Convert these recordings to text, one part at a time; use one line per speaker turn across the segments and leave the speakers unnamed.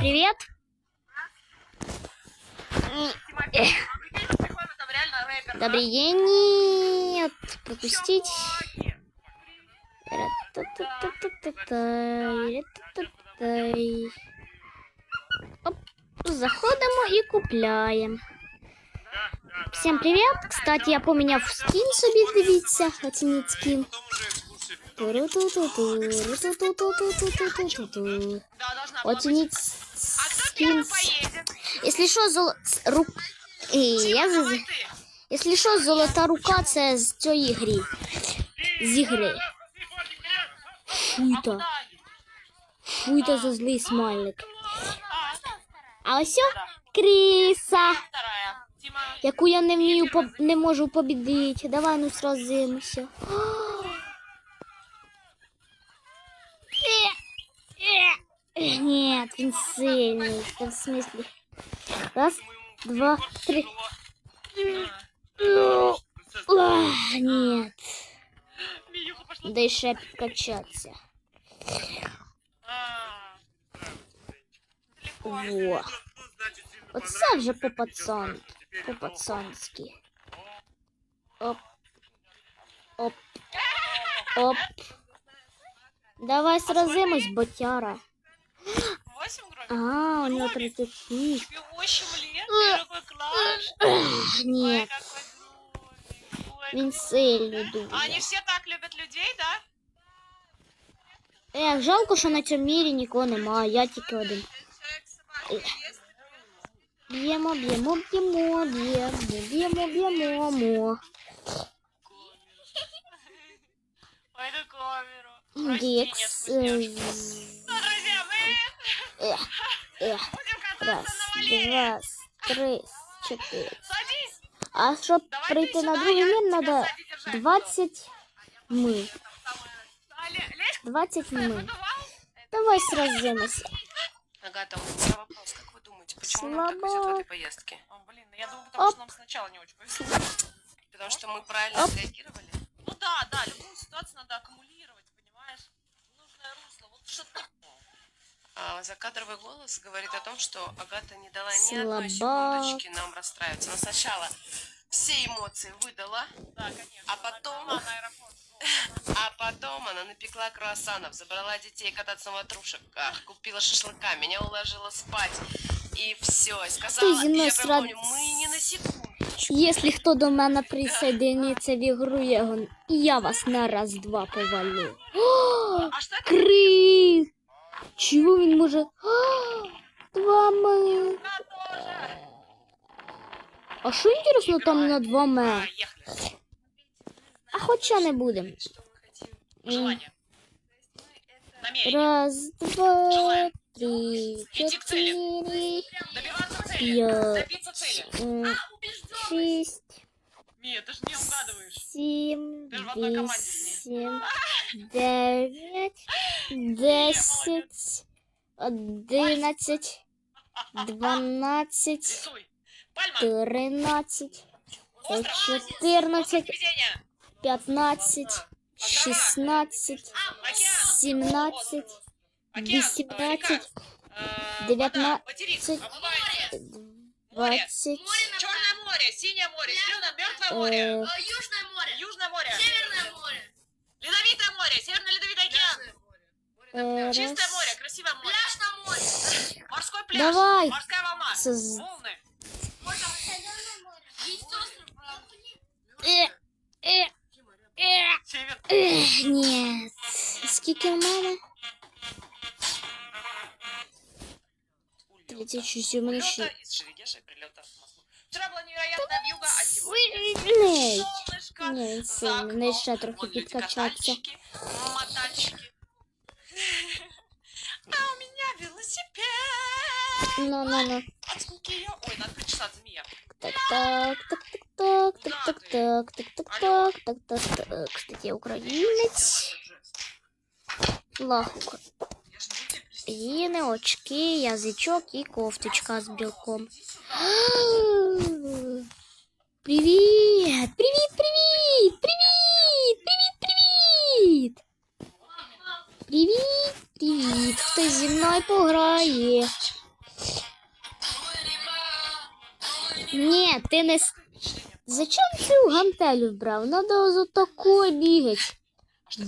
привет. Добрый день. Нет, пропустить. Оп, заходим и купляем. Всем привет! Кстати, я поміняв скін собі, дивіться, оцініть скін. Оцініть пинс. Если що, золо... Ру... І, э, я Если що, золота рука це з цієї гри. З ігри. Фуйта. Фуйта за злий смайлик. Э, а э, ось Кріса. Яку я не вмію, не можу побідити. Давай ну сразимося. Нет, он сильный. В смысле? Раз, два, три. нет. Да еще качаться. Во. Вот сам же по-пацан. По-пацански. Оп. Оп. Оп. Давай сразимось, ботяра. 8 громик? А, у него там Тебе 8 лет? Ты такой класс. Нет. Винцель думаю. А они все так любят людей, да? Ех, жалко, что на этом мире мірі нікого немає, а я тільки типа один. Б'ємо, б'ємо, б'ємо, б'ємо, б'ємо, б'ємо, б'ємо. Пойду камеру. Декс. Э, Друзья, мы Эх, эх. Раз, два, три, четыре. А щоб прийти на другий мир, надо двадцать а мы, а, двадцать мы. Давай сразимся. Агата, у
Слабо.
Оп. Потому что мы правильно Оп. среагировали. Ну да, да, любую ситуацию надо аккумулировать, понимаешь? Нужное русло. Вот что-то а закадровый голос говорит о том, что Агата не дала ни одной Слаба. секундочки нам расстраиваться. Она сначала все эмоции выдала, а потом, а потом она напекла круассанов, забрала детей кататься на ватрушках, купила шашлыка, меня уложила спать. И все, и сказала, Ты земной я прям помню, мы не на секунду. Если кто до мене присоединится в ігру, я, я вас на раз-два повалю. О, А что это? крик! Чего він може? Два ме. А що інтересно там на два ме? А хоча не будемо. Раз, два, три, чотири, п'ять, шість, сім, вісім. восемь, девять, десять, одиннадцать, двенадцать, тринадцать, четырнадцать, пятнадцать, шестнадцать, а, семнадцать, восемнадцать, э, девятнадцать, двадцать. А синее море, э, зеленое, мертвое море. Э, Южное море. Южное море. Северное море. Ледовитое море, Северное Ледовитое океан. Э, Чистое море, красивое море. Пляж на море. Морской пляж. Давай. Морская волна. Соз... Волны. А а? э, э, нет. Сколько мама? Третий семь Вчера была невероятная вьюга, а сегодня... Ні, за окном. ще трохи Вон мотальщики. А у меня велосипед. Ну, ну, ну. Ой, надо причесать змея. Так, так, так, так, так, так, так, так, так, так, так, так, так. Кстати, я українець. Лахука. Я ж не очки, язичок і кофточка з білком. Привіт! Привіт, привіт! Привіт! Привіт, привіт! Привіт, привіт! Хтось зі мною пограє. Ні, ти не... Зачем цю гантелю брав? Надо за такою бігати.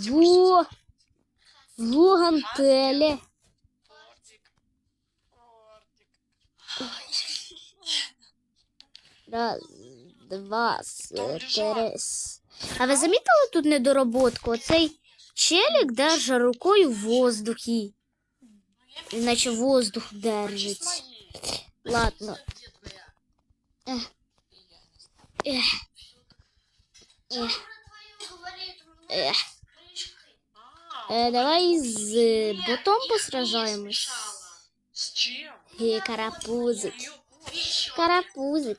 Во! Во гантелі. Раз, два, чотири. Е, а ви замітили тут недороботку? Оцей челік держа рукою в воздухі. Іначе воздух держить. Ладно. Ех. Ех. Ех. Е, давай з ботом посражаємось. З чим? Е, карапузик. Карапузик.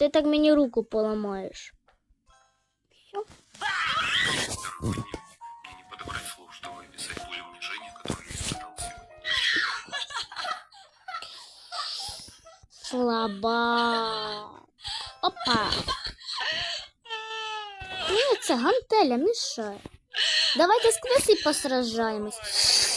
Ты так мені руку поломаешь. Все. Слаба. Опа. Нет, это гантеля мешает. Давайте з квесі посражаємось.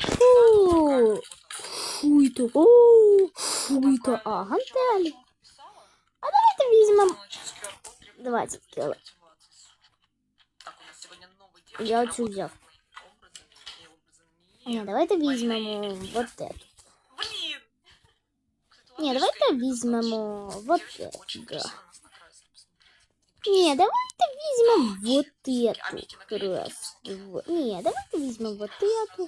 Фу. Фуй-то. Фуй-то. А, гантель. А давайте візьмемо Давайте кіло. Я оцю взяв. Не, давайте візьмемо вот эту. Не, давайте візьмемо вот это. Не, давай-то возьмем вот эту красную. Не, давай-то возьмем вот эту.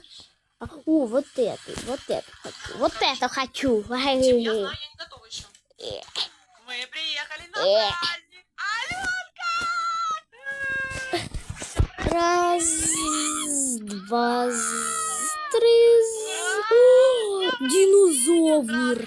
о, вот эту, вот эту хочу. Вот эту хочу. Я знаю, я не готова еще. Э. Мы приехали на э. праздник. Аленка! Раз, два, три. Динозавр.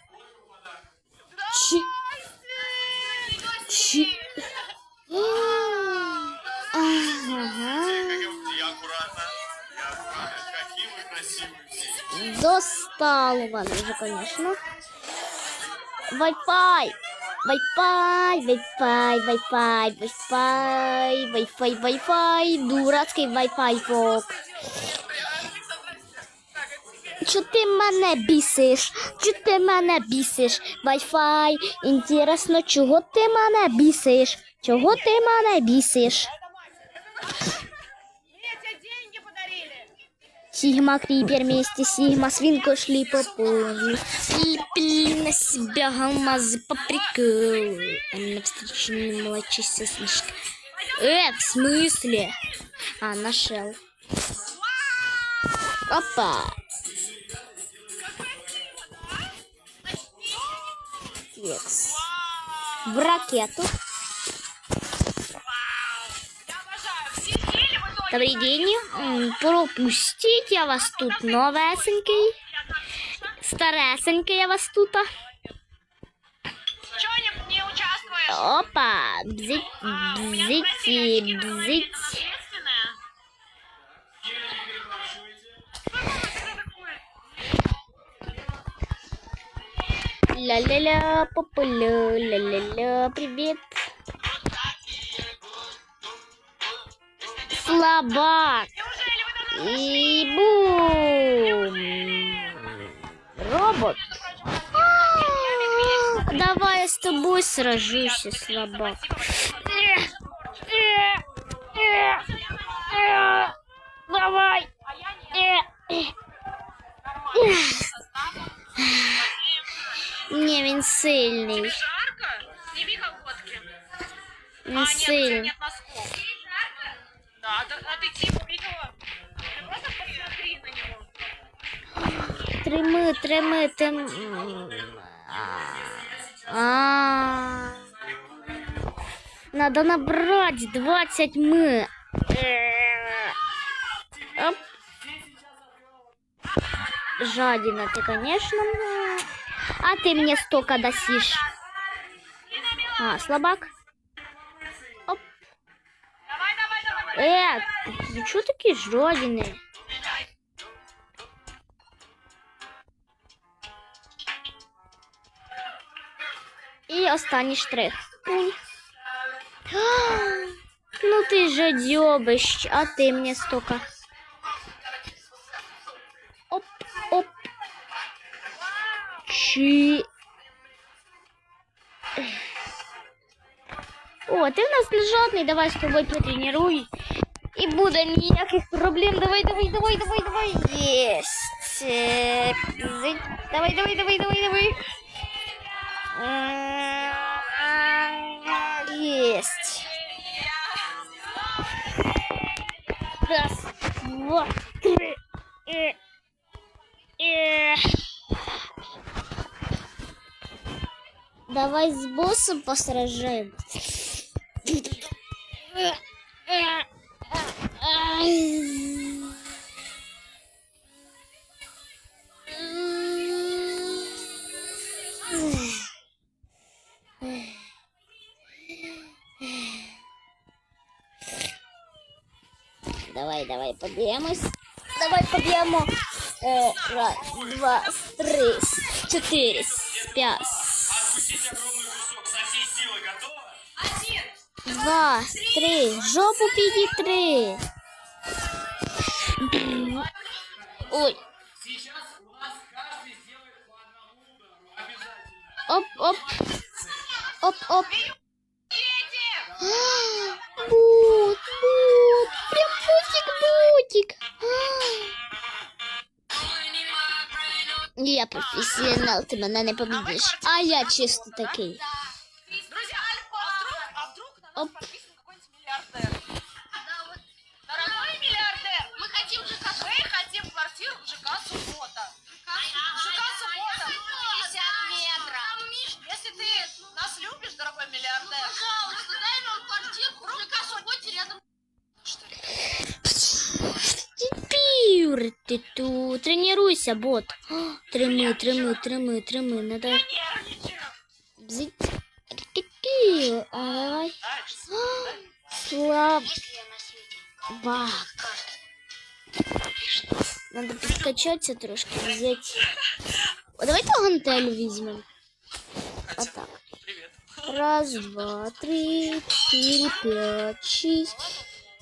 Достало вас, вже, звісно. Wi-Fi! Wi-Fi, Wi-Fi, Wi-Fi, Wi-Fi, Wi-Fi, Wi-Fi, дурацкий Wi-Fi фок. Чо ти мене бісиш? Чо ти мене бісиш? Wi-Fi, інтересно, чого ти мене бісиш? Чого ти мене бісиш? Сигма Крипер вместе, Сигма Свинка шли по полю. Слепили на себя алмазы по приколу. А на встрече молочился снежка. Э, в смысле? А, нашел. Опа! Флекс. В ракету. Добрый день. пропустите я вас тут новесенький. Старесенький я вас тут. А. Опа, бзить, бзить, бзить. Ля-ля-ля, популя, ля-ля-ля, привет. слабак. И бум! Робот. Давай я с тобой сражусь, слабак. Давай. Не, він сильний. Він а, а ты Тиму Ты просто посмотри на него. Тримы, тримы, тем. А. Надо набрать 20 мы. Э, оп. Жадина ты, конечно. А ты мне столько досишь. А, слабак. Э, вы что такие жодины? І останній штрих. Ну ты же дебыщ, а ты мне столько. Оп, оп. Чи. О, ти у нас не жодний, давай з тобою потренуюсь буде ніяких проблем. Давай, давай, давай, давай, давай. Єсть. Давай, давай, давай, давай, давай. Есть. Раз, два, три. Давай с боссом посражаемся. Давай, давай, поб'ємось. Давай поб'ємо. Е, э, раз, два, три, чотири, п'ять. Два, три, жопу підітри. Ой. Сейчас у нас каждый сделает по одному удару. Обязательно. Оп, оп. Оп, оп. Бут, бут. Прям бутик, бутик. Я профессионал, ты мене не а победишь. А я чисто такой. Тримайся, бот. Трими, трими, трими, трими. Надо. Бзить. Ай. Слаб. Надо подкачаться трошки, взять. О, давайте гантель візьмемо. А так. Раз, два, три, четыре, пять, шесть.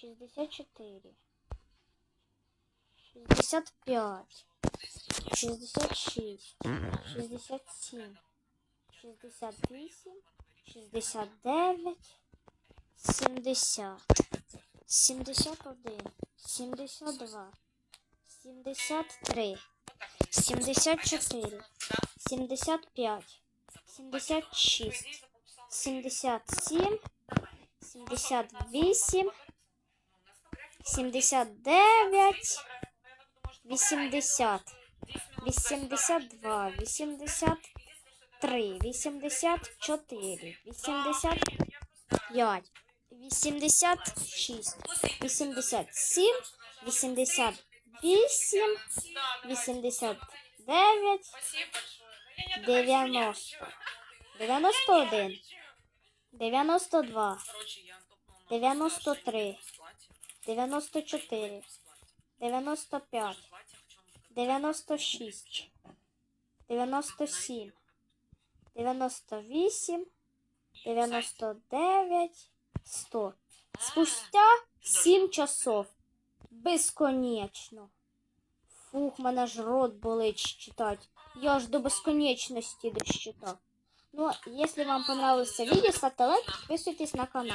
64, 65, 66, 67, 68, 69, 70, 71, 72, 73, 74, 75, 76, 77, 78, 79, 80, 82, 83, 84, 85, 86, 87, 88, 89, 90, 91, 92, 93, 94, 95, 96, 97, 98, 99, 100. Спустя 7 часов. Безконечно. Фух, мене ж рот болить читать. Я ж до бесконечности досчитав. Ну, если а вам понравилось видео, ставьте лайк, подписывайтесь на канал.